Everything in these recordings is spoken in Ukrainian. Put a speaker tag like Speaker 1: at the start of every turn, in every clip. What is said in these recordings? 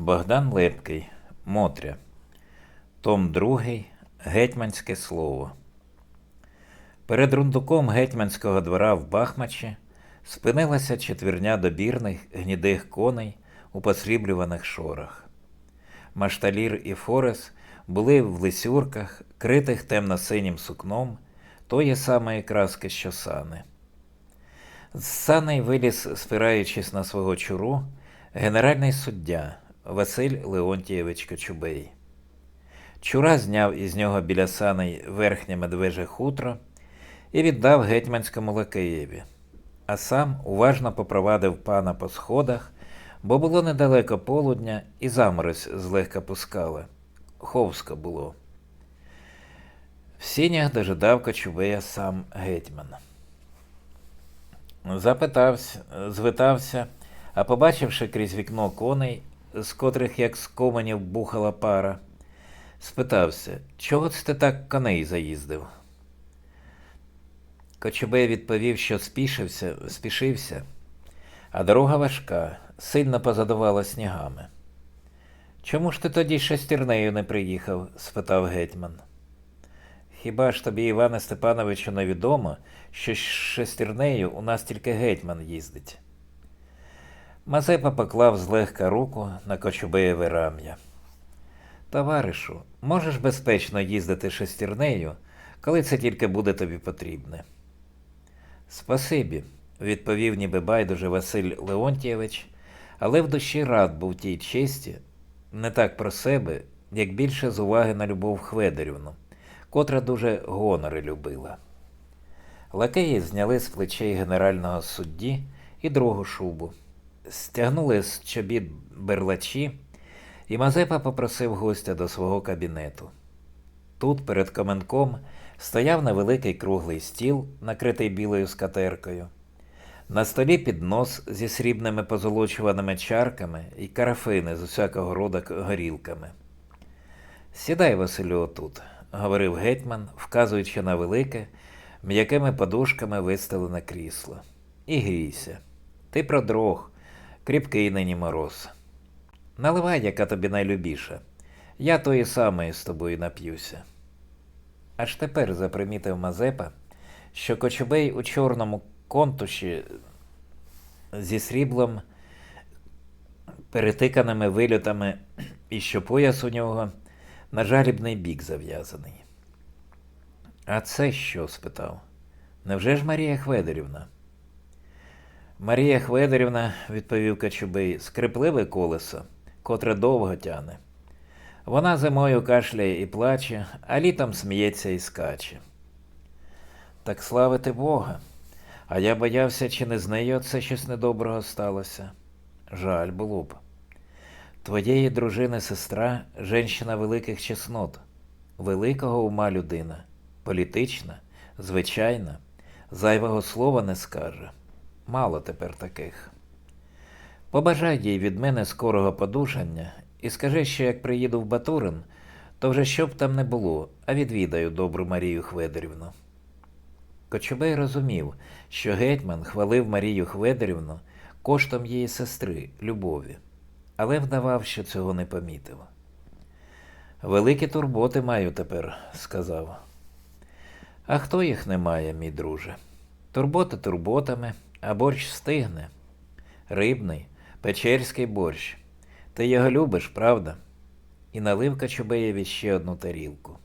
Speaker 1: Богдан Лепкий, Мотря. Том 2. Гетьманське слово. Перед рундуком гетьманського двора в Бахмачі спинилася четвірня добірних гнідих коней у посріблюваних шорах. Машталір і Форес були в лисюрках, критих темно-синім сукном тої самої краски, що сани. З саней виліз, спираючись на свого чуру, генеральний суддя Василь Леонтійович Кочубей. Чура зняв із нього біля саней верхнє медвеже хутро і віддав гетьманському лакеєві, а сам уважно попровадив пана по сходах, бо було недалеко полудня і заморозь злегка пускала. Ховсько було. В сінях дожидав Кочубея сам гетьман. Запитався, звитався, а побачивши крізь вікно коней, з котрих як з коменів бухала пара, спитався, чого це ти так коней заїздив? Кочубей відповів, що спішився, спішився, а дорога важка, сильно позадувала снігами. Чому ж ти тоді шестернею не приїхав? спитав гетьман. Хіба ж тобі, Іване Степановичу, невідомо, що з шестернею у нас тільки гетьман їздить? Мазепа поклав злегка руку на Кочубеєве рам'я. Товаришу, можеш безпечно їздити шестернею, коли це тільки буде тобі потрібне. Спасибі, відповів ніби байдуже Василь Леонтійович, але в душі рад був тій честі, не так про себе, як більше з уваги на Любов Хведерівну, котра дуже гонори любила. Лакеї зняли з плечей генерального судді і другу шубу, стягнули з чобіт берлачі, і Мазепа попросив гостя до свого кабінету. Тут, перед коменком, стояв невеликий круглий стіл, накритий білою скатеркою. На столі піднос зі срібними позолочуваними чарками і карафини з усякого роду горілками. Сідай, Василю, отут, говорив гетьман, вказуючи на велике, м'якими подушками вистелене крісло. І грійся. Ти продрог, кріпкий нині мороз. Наливай, яка тобі найлюбіша. Я тої самої з тобою нап'юся. Аж тепер запримітив Мазепа, що Кочубей у чорному контуші зі сріблом, перетиканими вильотами, і що пояс у нього на жалібний бік зав'язаний. А це що? спитав. Невже ж Марія Хведерівна? Марія Хведерівна, відповів Кочубей, скрипливе колесо, котре довго тяне. Вона зимою кашляє і плаче, а літом сміється і скаче. Так славити Бога. А я боявся, чи не з нею це щось недоброго сталося. Жаль було б. Твоєї дружини сестра женщина великих чеснот, великого ума людина, політична, звичайна, зайвого слова не скаже. Мало тепер таких. Побажай їй від мене скорого подушання і скажи, що як приїду в Батурин, то вже що б там не було, а відвідаю добру Марію Хведерівну. Кочубей розумів, що гетьман хвалив Марію Хведерівну коштом її сестри, любові, але вдавав, що цього не помітив. Великі турботи маю тепер, сказав. А хто їх не має, мій друже? Турботи турботами, а борщ стигне. Рибний, печерський борщ. Ти його любиш, правда? І налив Качубеєві ще одну тарілку.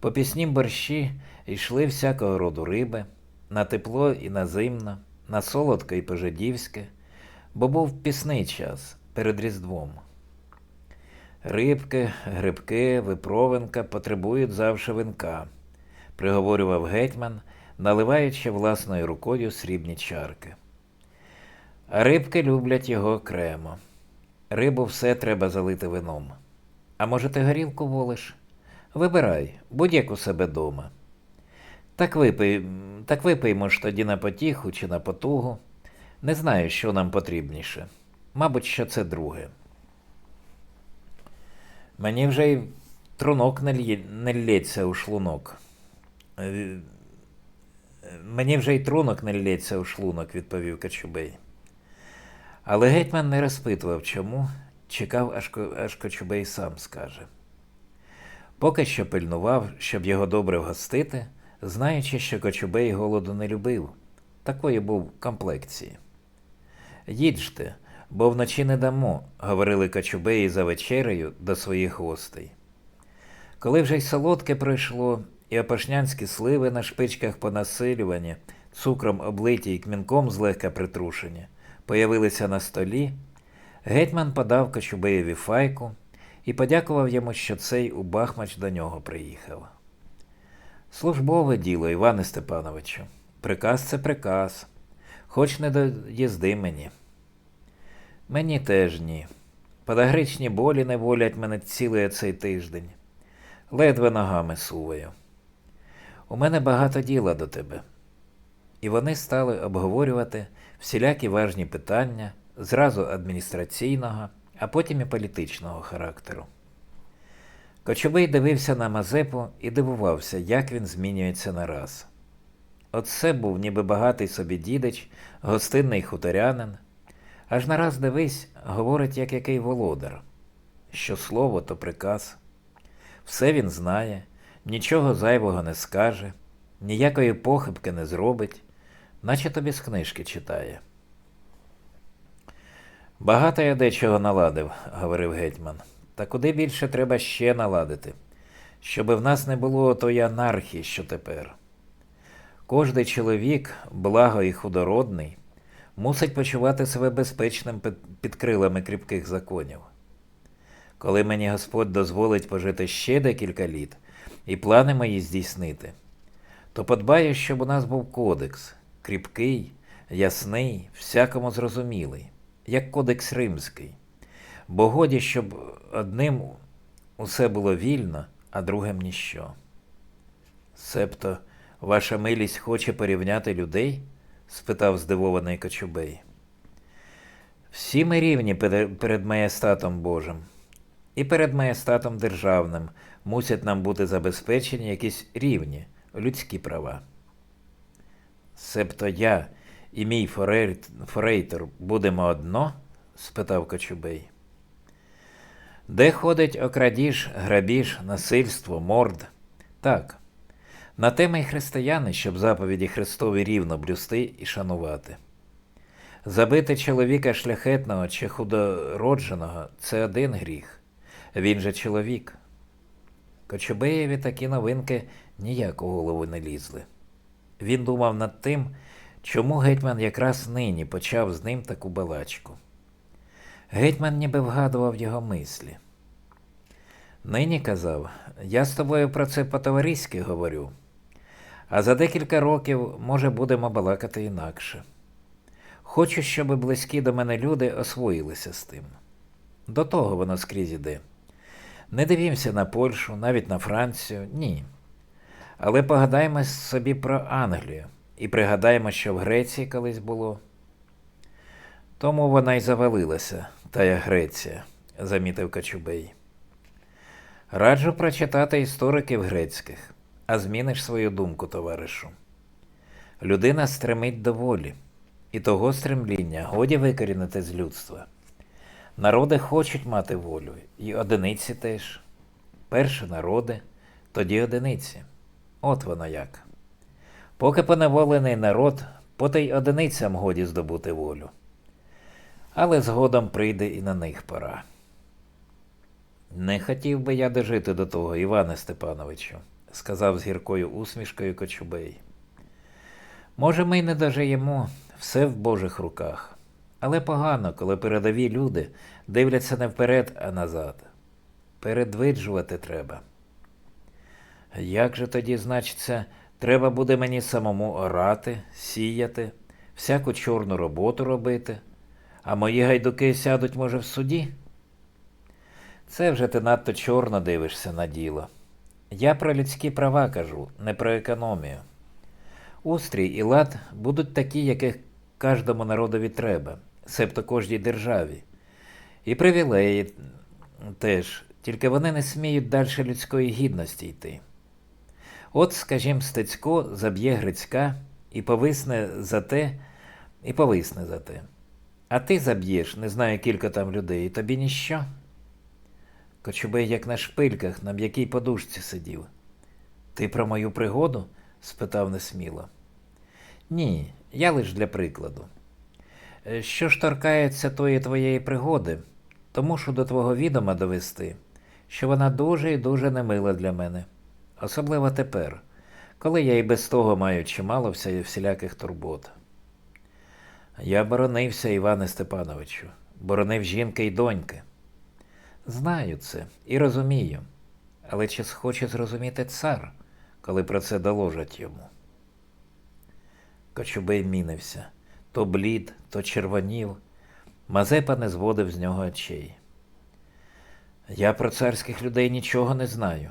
Speaker 1: По піснім борщі йшли всякого роду риби, на тепло і на зимно, на солодке і пожидівське, бо був пісний час перед Різдвом. Рибки, грибки, випровинка потребують завше винка, приговорював гетьман, наливаючи власною рукою срібні чарки. Рибки люблять його окремо. Рибу все треба залити вином. А може, ти горілку волиш? Вибирай, будь-як у себе дома. Так випий, так випиймо ж тоді на потіху чи на потугу. Не знаю, що нам потрібніше. Мабуть, що це друге. Мені вже й трунок не, лє, не лється у шлунок. Мені вже й трунок не лється у шлунок, відповів Качубей. Але гетьман не розпитував чому чекав, аж, аж Кочубей сам скаже. Поки що пильнував, щоб його добре вгостити, знаючи, що Кочубей голоду не любив, такої був комплекції. Їдьте, бо вночі не дамо, говорили Кочубеї за вечерею до своїх гостей. Коли вже й солодке пройшло, і опашнянські сливи на шпичках понасилювані, цукром облиті і кмінком злегка притрушені, появилися на столі, гетьман подав Кочубеєві файку і подякував йому, що цей у Бахмач до нього приїхав. Службове діло, Іване Степановичу. Приказ це приказ. Хоч не доїзди мені. Мені теж ні. Подагричні болі не волять мене цілий цей тиждень. Ледве ногами суваю. У мене багато діла до тебе. І вони стали обговорювати всілякі важні питання, зразу адміністраційного, а потім і політичного характеру. Кочубий дивився на Мазепу і дивувався, як він змінюється нараз. Оце був ніби багатий собі дідич, гостинний хуторянин. Аж нараз дивись, говорить, як який володар. Що слово, то приказ. Все він знає, нічого зайвого не скаже, ніякої похибки не зробить, наче тобі з книжки читає. Багато я дечого наладив, говорив гетьман. Та куди більше треба ще наладити, щоби в нас не було тої анархії, що тепер. Кожний чоловік, благо і худородний, мусить почувати себе безпечним під- крилами кріпких законів. Коли мені Господь дозволить пожити ще декілька літ і плани мої здійснити, то подбаю, щоб у нас був кодекс, кріпкий, ясний, всякому зрозумілий, як кодекс римський. Бо годі, щоб одним усе було вільно, а другим ніщо. Себто, ваша милість хоче порівняти людей? спитав здивований Кочубей. Всі ми рівні перед маєстатом Божим, і перед маєстатом державним мусять нам бути забезпечені якісь рівні людські права. Себто я і мій форейт, форейтор будемо одно? спитав Кочубей. Де ходить окрадіж, грабіж, насильство, морд? Так. На те ми й християни, щоб заповіді Христові рівно блюсти і шанувати. Забити чоловіка шляхетного чи худородженого це один гріх. Він же чоловік. Кочубеєві такі новинки ніяк у голову не лізли. Він думав над тим, чому гетьман якраз нині почав з ним таку балачку. Гетьман ніби вгадував його мислі. Нині казав, я з тобою про це по-товариськи говорю, а за декілька років, може, будемо балакати інакше. Хочу, щоб близькі до мене люди освоїлися з тим. До того воно скрізь іде. Не дивімося на Польщу, навіть на Францію, ні. Але погадаймо собі про Англію і пригадаємо, що в Греції колись було. Тому вона й завалилася, тая Греція, замітив Качубей. Раджу прочитати істориків грецьких, а зміниш свою думку, товаришу. Людина стремить до волі, і того стремління годі викорінити з людства. Народи хочуть мати волю, і одиниці теж. Перше народи, тоді одиниці. От воно як. Поки поневолений народ, поти й одиницям годі здобути волю. Але згодом прийде і на них пора. Не хотів би я дожити до того, Іване Степановичу, сказав з гіркою усмішкою Кочубей. Може, ми й не дожиємо, все в Божих руках. Але погано, коли передові люди дивляться не вперед, а назад. Передвиджувати треба. Як же тоді, значиться, треба буде мені самому орати, сіяти, всяку чорну роботу робити, а мої гайдуки сядуть, може, в суді? Це вже ти надто чорно дивишся на діло. Я про людські права кажу, не про економію. Устрій і лад будуть такі, яких кожному народові треба, себто кожній державі. І привілеї теж, тільки вони не сміють далі людської гідності йти. От, скажімо, Стецько заб'є Грицька і повисне за те, і повисне за те. А ти заб'єш, не знаю, кілька там людей, і тобі ніщо. Кочубей, як на шпильках, на м'якій подушці сидів. Ти про мою пригоду? спитав несміло. Ні, я лиш для прикладу. Е, Що ж торкається тої твоєї пригоди, то мушу до твого відома довести, що вона дуже і дуже немила для мене, особливо тепер, коли я і без того маю чимало всіляких турбот. Я боронився, Іване Степановичу, боронив жінки й доньки. Знаю це і розумію, але чи схоче зрозуміти цар, коли про це доложать йому? Кочубей мінився то блід, то червонів. Мазепа не зводив з нього очей. Я про царських людей нічого не знаю.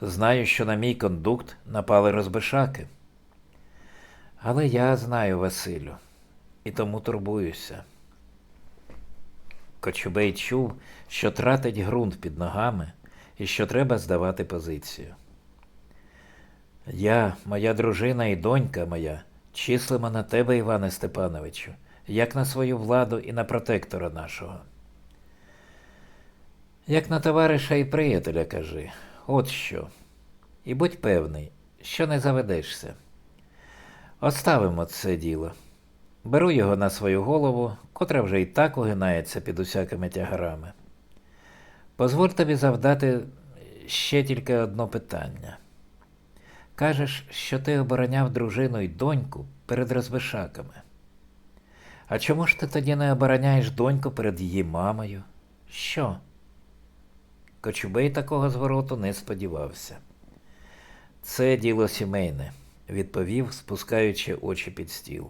Speaker 1: Знаю, що на мій кондукт напали розбишаки. Але я знаю Василю, і тому турбуюся. Кочубей чув, що тратить ґрунт під ногами і що треба здавати позицію. Я, моя дружина і донька моя, числимо на тебе, Іване Степановичу, як на свою владу і на протектора нашого. Як на товариша і приятеля кажи, от що. І будь певний, що не заведешся. Оставимо це діло. Беру його на свою голову, котра вже і так угинається під усякими тягарами. Позволь тобі завдати ще тільки одно питання. Кажеш, що ти обороняв дружину й доньку перед розбишаками. А чому ж ти тоді не обороняєш доньку перед її мамою? Що? Кочубей такого звороту не сподівався. Це діло сімейне, відповів, спускаючи очі під стіл.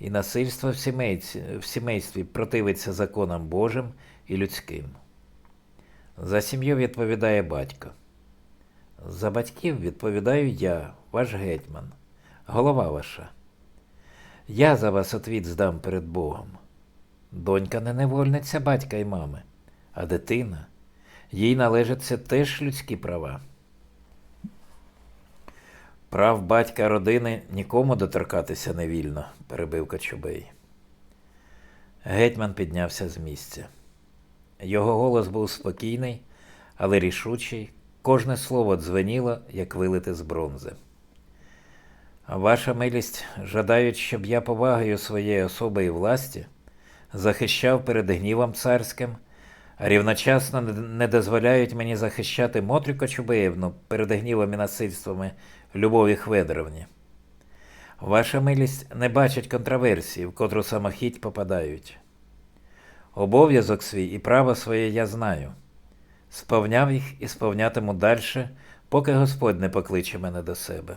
Speaker 1: І насильство в, сімейці, в сімействі противиться законам Божим і людським. За сім'ю відповідає батько. За батьків відповідаю я, ваш гетьман, голова ваша. Я за вас отвіт здам перед Богом. Донька не невольниця батька і мами, а дитина. Їй належаться теж людські права. Прав батька родини нікому доторкатися не вільно, перебив Кочубей. Гетьман піднявся з місця. Його голос був спокійний, але рішучий, кожне слово дзвеніло, як вилите з бронзи. Ваша милість, жадають, щоб я повагою своєї особи і власті захищав перед гнівом царським, а рівночасно не дозволяють мені захищати Мотрю Кочубеївну перед гнівом і насильствами Любові Хведоровні. Ваша милість не бачить контраверсії, в котру самохідь попадають. Обов'язок свій і право своє я знаю. Сповняв їх і сповнятиму дальше, поки Господь не покличе мене до себе.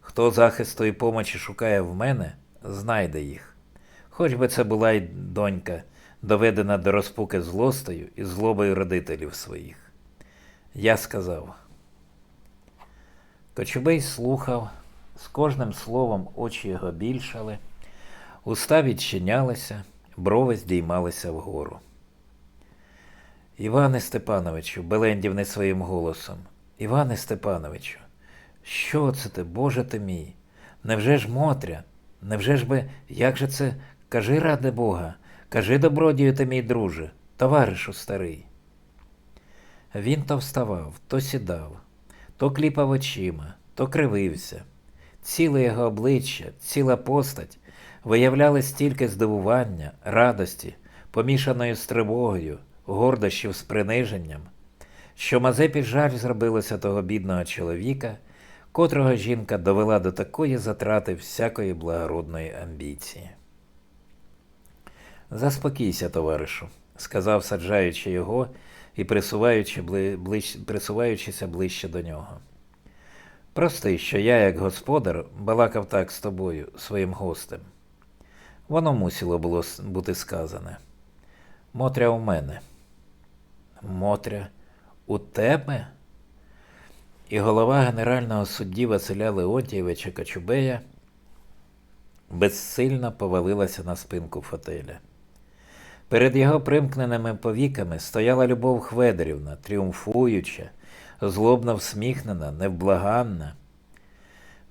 Speaker 1: Хто захисту і помочі шукає в мене, знайде їх. Хоч би це була й донька, доведена до розпуки злостою і злобою родителів своїх. Я сказав. Кочубей слухав, з кожним словом очі його більшали, уста відчинялися, брови здіймалися вгору. Іване Степановичу, белендів не своїм голосом. Іване Степановичу, що це ти, Боже ти мій? Невже ж Мотря? Невже ж би, як же це? Кажи ради Бога, кажи добродію ти, мій друже, товаришу старий. Він то вставав, то сідав, то кліпав очима, то кривився. Ціле його обличчя, ціла постать виявляли стільки здивування, радості, помішаної з тривогою, гордощів з приниженням, що Мазепі жаль зробилося того бідного чоловіка, котрого жінка довела до такої затрати всякої благородної амбіції. Заспокійся, товаришу, сказав, саджаючи його і присуваючи бли, ближ, присуваючися ближче до нього. Прости, що я, як господар, балакав так з тобою, своїм гостем. Воно мусило було бути сказане. Мотря у мене. Мотря, у тебе? І голова генерального судді Василя Леонтійовича Качубея безсильно повалилася на спинку фотеля. Перед його примкненими повіками стояла Любов Хведерівна, тріумфуюча, злобно всміхнена, невблаганна.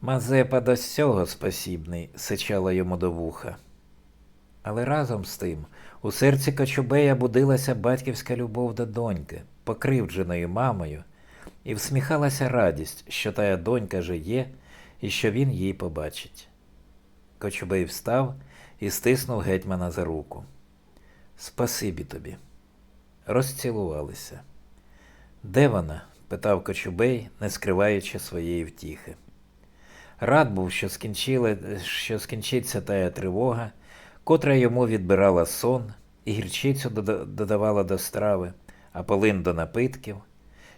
Speaker 1: Мазепа до сього спосібний, сичала йому до вуха. Але разом з тим у серці Кочубея будилася батьківська любов до доньки, покривдженої мамою, і всміхалася радість, що тая донька жиє і що він її побачить. Кочубей встав і стиснув гетьмана за руку. Спасибі тобі. Розцілувалися. Де вона? питав Кочубей, не скриваючи своєї втіхи. Рад був, що, що скінчиться тая тривога, котра йому відбирала сон і гірчицю додавала до страви, а полин до напитків,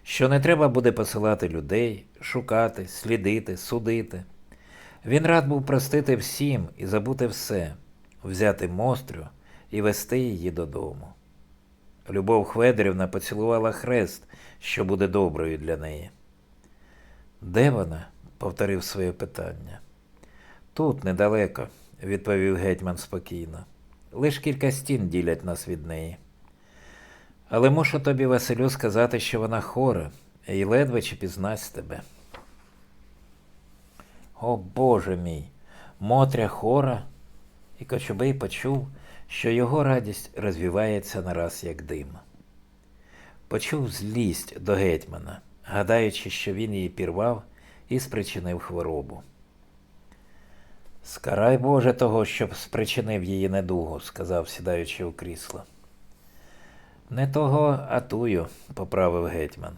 Speaker 1: що не треба буде посилати людей, шукати, слідити, судити. Він рад був простити всім і забути все, взяти Мострю і вести її додому. Любов Хведерівна поцілувала хрест, що буде доброю для неї. Де вона? повторив своє питання. Тут недалеко, відповів гетьман спокійно. Лиш кілька стін ділять нас від неї. Але мушу тобі, Василю, сказати, що вона хора, і ледве чи пізнасть тебе. О Боже мій, Мотря хора, і Кочубей почув, що його радість розвівається нараз як дим. Почув злість до гетьмана, гадаючи, що він її пірвав і спричинив хворобу. Скарай Боже того, щоб спричинив її недугу, сказав, сідаючи у крісло. Не того, а тую, поправив гетьман.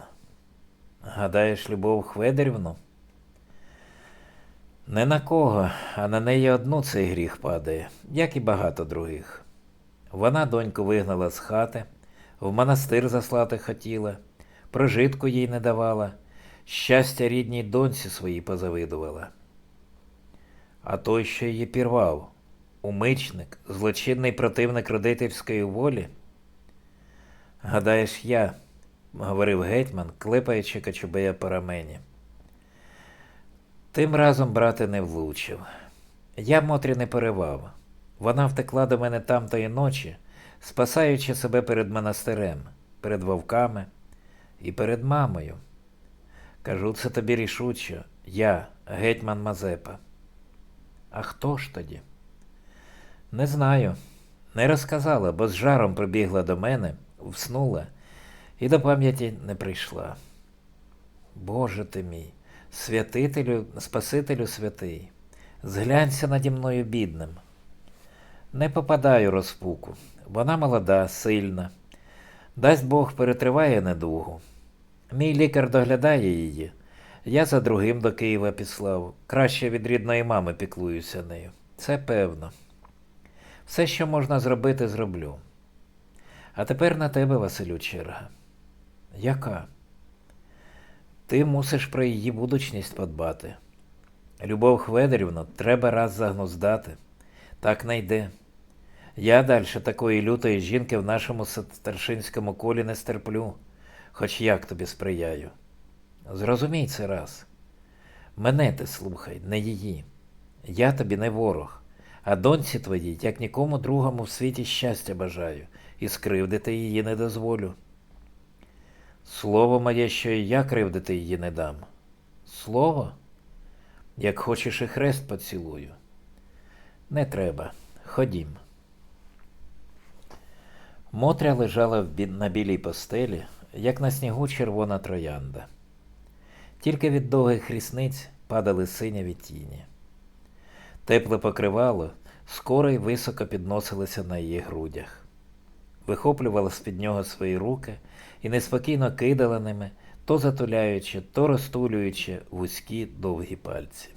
Speaker 1: Гадаєш, Любов Хведерівну? Не на кого, а на неї одну цей гріх падає, як і багато других. Вона доньку вигнала з хати, в монастир заслати хотіла, прожитку їй не давала, щастя рідній доньці своїй позавидувала. А той, що її пірвав, умичник, злочинний противник родительської волі? Гадаєш, я, говорив гетьман, клепаючи Кочубея по рамені. Тим разом брати не влучив. Я Мотрі не поривав. Вона втекла до мене там тої ночі, спасаючи себе перед монастирем, перед вовками і перед мамою. Кажу це тобі рішуче, я, гетьман Мазепа. А хто ж тоді? Не знаю. Не розказала, бо з жаром прибігла до мене, вснула і до пам'яті не прийшла. Боже ти мій, святителю, Спасителю святий, зглянься наді мною бідним. Не попадаю розпуку. Вона молода, сильна. Дасть Бог перетриває недугу. Мій лікар доглядає її. Я за другим до Києва післав. Краще від рідної мами піклуюся нею. Це певно. Все, що можна зробити, зроблю. А тепер на тебе, Василю, черга. Яка? Ти мусиш про її будучність подбати. Любов Хведерівну треба раз загнуздати. Так не йде. Я далі такої лютої жінки в нашому старшинському колі не стерплю, хоч як тобі сприяю. Зрозумій це раз. Мене ти слухай, не її. Я тобі не ворог, а доньці твоїй, як нікому другому в світі щастя бажаю, і скривдити її не дозволю. Слово моє, що і я кривдити її не дам. Слово? Як хочеш і хрест поцілую. Не треба. Ходім. Мотря лежала на білій постелі, як на снігу червона троянда. Тільки від довгих рісниць падали синяві тіні. Тепле покривало скоро й високо підносилося на її грудях. Вихоплювала з-під нього свої руки і неспокійно кидала ними, то затуляючи, то розтулюючи вузькі довгі пальці.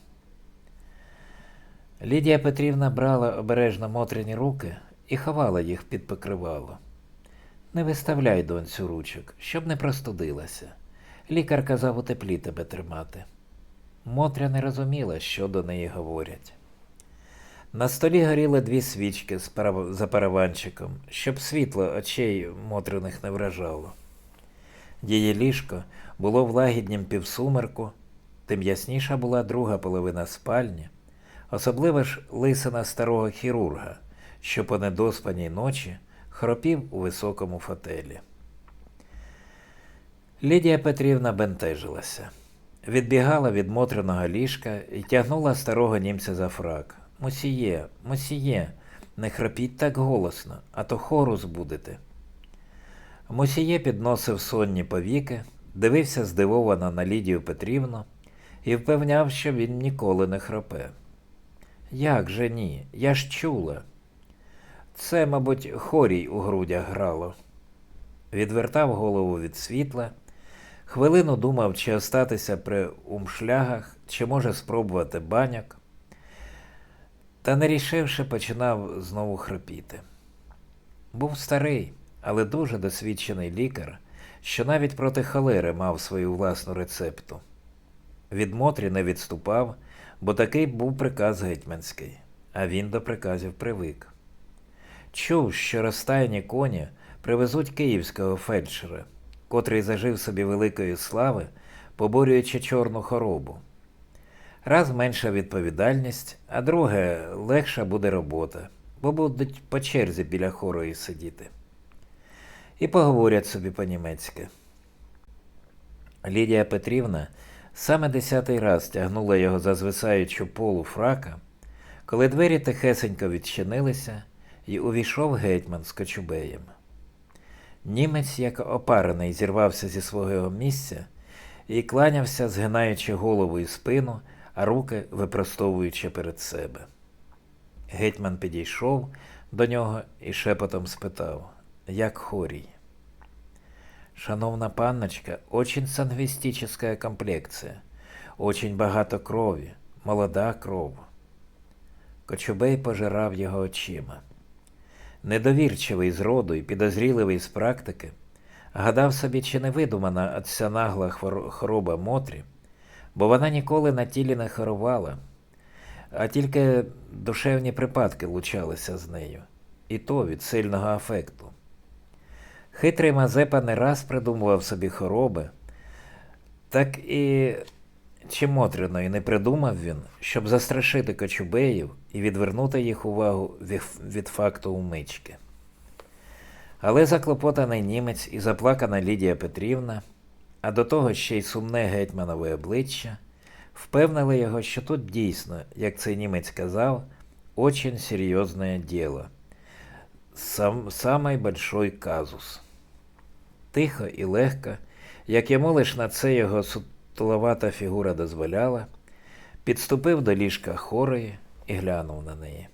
Speaker 1: Лідія Петрівна брала обережно Мотряні руки і ховала їх під покривало. Не виставляй донцю ручок, щоб не простудилася. Лікар казав у теплі тебе тримати. Мотря не розуміла, що до неї говорять. На столі горіли дві свічки за параванчиком, щоб світло очей Мотриних не вражало. Її ліжко було в лагіднім півсумерку, тим ясніша була друга половина спальні, особливо ж лисина старого хірурга, що по недоспаній ночі хропів у високому фотелі. Лідія Петрівна бентежилася. Відбігала від Мотриного ліжка і тягнула старого німця за фрак. Мусіє, мусіє, Не храпіть так голосно, а то хору збудете. Мусіє підносив сонні повіки, дивився здивовано на Лідію Петрівну і впевняв, що він ніколи не храпе. Як же ні? Я ж чула. Це, мабуть, хорій у грудях грало. Відвертав голову від світла, хвилину думав, чи остатися при умшлягах, чи може спробувати баняк. Та не рішивши, починав знову хрипіти. Був старий, але дуже досвідчений лікар, що навіть проти холери мав свою власну рецепту. Від Мотрі не відступав, бо такий був приказ гетьманський, а він до приказів привик. Чув, що розтаяні коні привезуть київського фельдшера, котрий зажив собі великої слави, поборюючи чорну хоробу. Раз менша відповідальність, а друге легша буде робота, бо будуть по черзі біля хорої сидіти. І поговорять собі по-німецьки. Лідія Петрівна саме десятий раз тягнула його за звисаючу полу фрака, коли двері тихесенько відчинилися, і увійшов гетьман з кочубеєм. Німець, як опарений, зірвався зі свого місця і кланявся, згинаючи голову і спину, а руки випростовуючи перед себе. Гетьман підійшов до нього і шепотом спитав, як хорій. Шановна панночка, очень сангвистическая комплекция, очень багато крові, молода кров. Кочубей пожирав його очима. Недовірчивий з роду і підозріливий з практики, гадав собі, чи не видумана ця нагла хвор- хвороба Мотрі, бо вона ніколи на тілі не хорувала, а тільки душевні припадки лучалися з нею, і то від сильного афекту. Хитрий Мазепа не раз придумував собі хвороби, так і чи Мотриної не придумав він, щоб застрашити кочубеїв і відвернути їх увагу від- факту умички. Але заклопотаний німець і заплакана Лідія Петрівна, а до того ще й сумне гетьманове обличчя, впевнили його, що тут дійсно, як цей німець казав, очень серйозне діло. Сам, самий большой казус. Тихо і легко, як йому лиш на це його сутуловата фігура дозволяла, підступив до ліжка хорої і глянув на неї.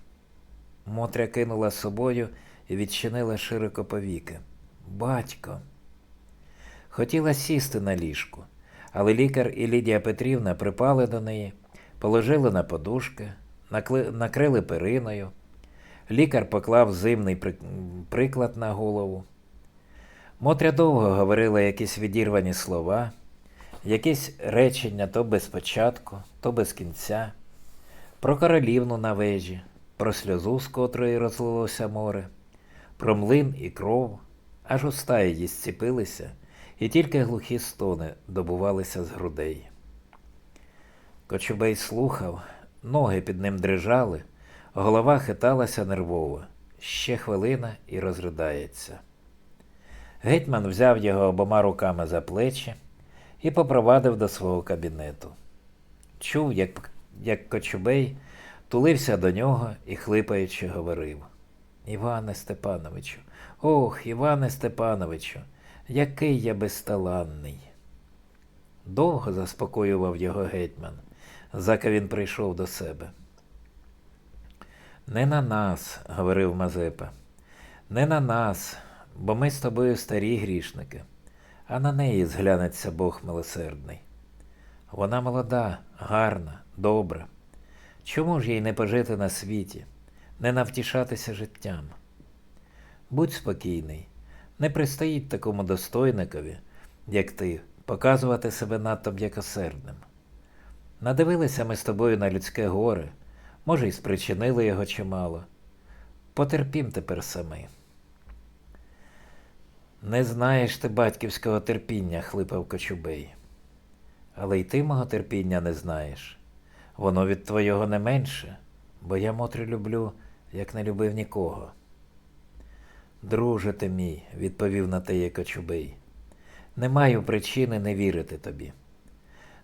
Speaker 1: Мотря кинула собою і відчинила широко повіки. Батько. Хотіла сісти на ліжку, але лікар і Лідія Петрівна припали до неї, положили на подушки, накрили периною. Лікар поклав зимний при- приклад на голову. Мотря довго говорила якісь відірвані слова, якісь речення то без початку, то без кінця, про королівну на вежі, про сльозу, з котрої розлилося море, про млин і кров, аж уста її зціпилися, і тільки глухі стони добувалися з грудей. Кочубей слухав, ноги під ним дрижали, голова хиталася нервово. Ще хвилина і розридається. Гетьман взяв його обома руками за плечі і попровадив до свого кабінету. Чув, як, як Кочубей тулився до нього і, хлипаючи, говорив: Іване Степановичу, ох, Іване Степановичу, який я безталанний. Довго заспокоював його гетьман, заки він прийшов до себе. Не на нас, говорив Мазепа, не на нас, бо ми з тобою старі грішники, а на неї зглянеться Бог милосердний. Вона молода, гарна, добра. Чому ж їй не пожити на світі, не навтішатися життям? Будь спокійний, не пристоїть такому достойникові, як ти, показувати себе надто м'якосердним. Надивилися ми з тобою на людське горе, може, й спричинили його чимало. Потерпім тепер самі. Не знаєш ти батьківського терпіння, хлипав Кочубей. Але й ти мого терпіння не знаєш. Воно від твого не менше, бо я Мотрю люблю, як не любив нікого. Друже ти мій, відповів на теє Кочубей, не маю причини не вірити тобі.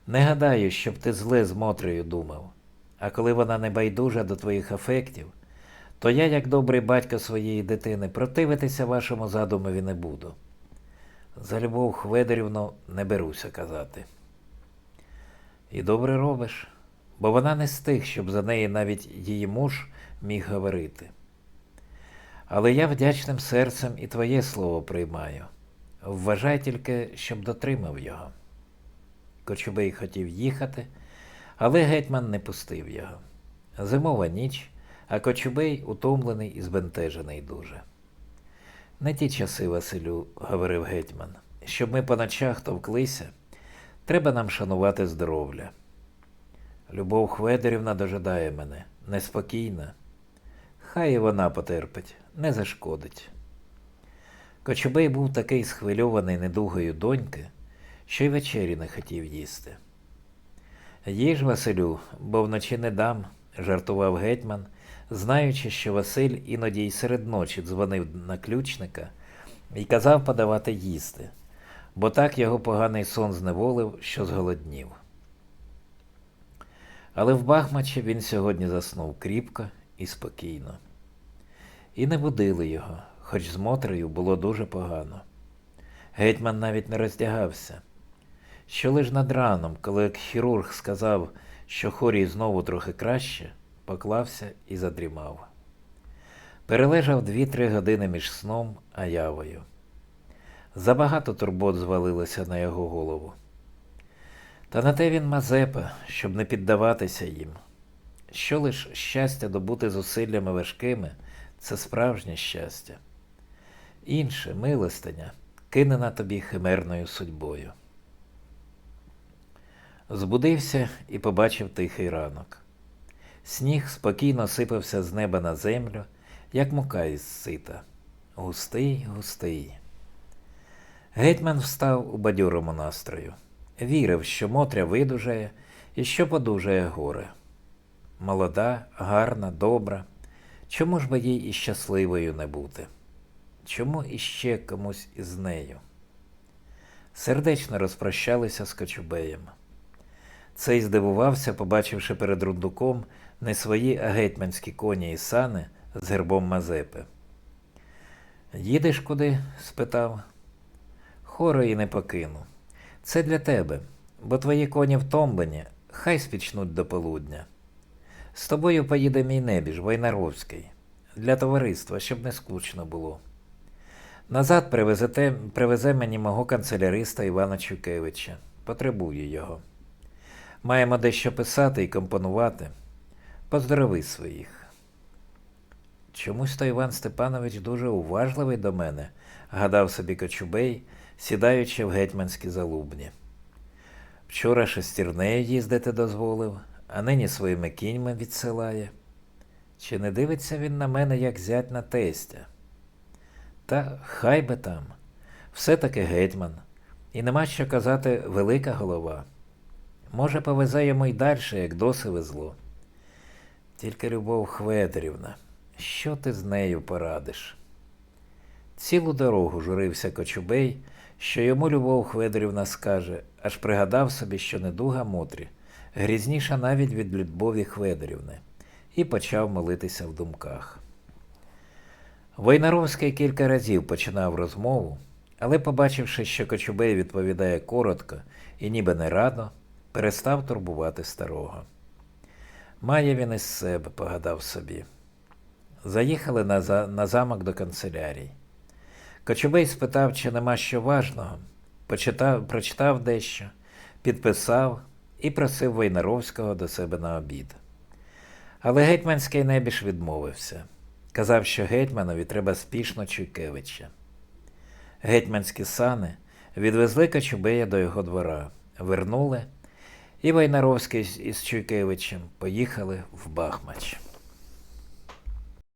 Speaker 1: Не гадаю, щоб ти зле з Мотрею думав, а коли вона не байдужа до твоїх афектів, то я, як добрий батько своєї дитини, противитися вашому задумові не буду. За Любов Хведерівну не беруся казати. І добре робиш, бо вона не з тих, щоб за неї навіть її муж міг говорити. Але я вдячним серцем і твоє слово приймаю. Вважай тільки, щоб дотримав його. Кочубей хотів їхати, але гетьман не пустив його. Зимова ніч, а Кочубей утомлений і збентежений дуже. Не ті часи, Василю, говорив гетьман, щоб ми по ночах товклися, треба нам шанувати здоров'я. Любов Хведерівна дожидає мене, неспокійна. Хай і вона потерпить, не зашкодить. Кочубей був такий схвильований недугою доньки, що й вечері не хотів їсти. Їж, Василю, бо вночі не дам, жартував гетьман, знаючи, що Василь іноді й серед ночі дзвонив на ключника і казав подавати їсти, бо так його поганий сон зневолив, що зголоднів. Але в Бахмачі він сьогодні заснув кріпко і спокійно. І не будили його, хоч з Мотрею було дуже погано. Гетьман навіть не роздягався. Що лиш над раном, коли хірург сказав, що хорій знову трохи краще, поклався і задрімав. Перележав дві-три години між сном а явою. Забагато турбот звалилося на його голову. Та на те він Мазепа, щоб не піддаватися їм. Що лиш щастя добути зусиллями важкими це справжнє щастя. Інше милостиня кинена тобі химерною судьбою. Збудився і побачив тихий ранок. Сніг спокійно сипався з неба на землю, як мука із сита. Густий, густий. Гетьман встав у бадьорому настрою. Вірив, що Мотря видужає і що подужає горе. Молода, гарна, добра. Чому ж би їй і щасливою не бути? Чому іще комусь із нею? Сердечно розпрощалися з Кочубеєм. Цей здивувався, побачивши перед рундуком не свої, гетьманські коні і сани з гербом Мазепи. Їдеш куди? спитав. Хорої не покину. Це для тебе, бо твої коні втомлені, хай спічнуть до полудня. З тобою поїде мій небіж, Войнаровський, для товариства, щоб не скучно було. Назад привезете, привезе мені мого канцеляриста Івана Чукевича. Потребую його. Маємо дещо писати і компонувати. Поздорови своїх. Чомусь то Іван Степанович дуже уважливий до мене, гадав собі Кочубей, сідаючи в гетьманські залубні. Вчора шестірнею їздити дозволив, а нині своїми кіньми відсилає. Чи не дивиться він на мене, як зять на тестя? Та хай би там, все-таки гетьман, і нема що казати велика голова. Може, повезе йому й далі, як доси везло. Тільки Любов Хведерівна, що ти з нею порадиш? Цілу дорогу журився Кочубей, що йому Любов Хведерівна скаже, аж пригадав собі, що недуга Мотрі, грізніша навіть від Любові Хведерівни, і почав молитися в думках. Войнаровський кілька разів починав розмову, але, побачивши, що Кочубей відповідає коротко і ніби не радо, перестав турбувати старого. Має він із себе, погадав собі. Заїхали на, за... на замок до канцелярії. Кочубей спитав, чи нема що важного, почитав, прочитав дещо, підписав і просив Войнаровського до себе на обід. Але гетьманський небіж відмовився. Казав, що гетьманові треба спішно Чуйкевича. Гетьманські сани відвезли Кочубея до його двора, вернули, і Вайнаровський із Чуйкевичем поїхали в Бахмач.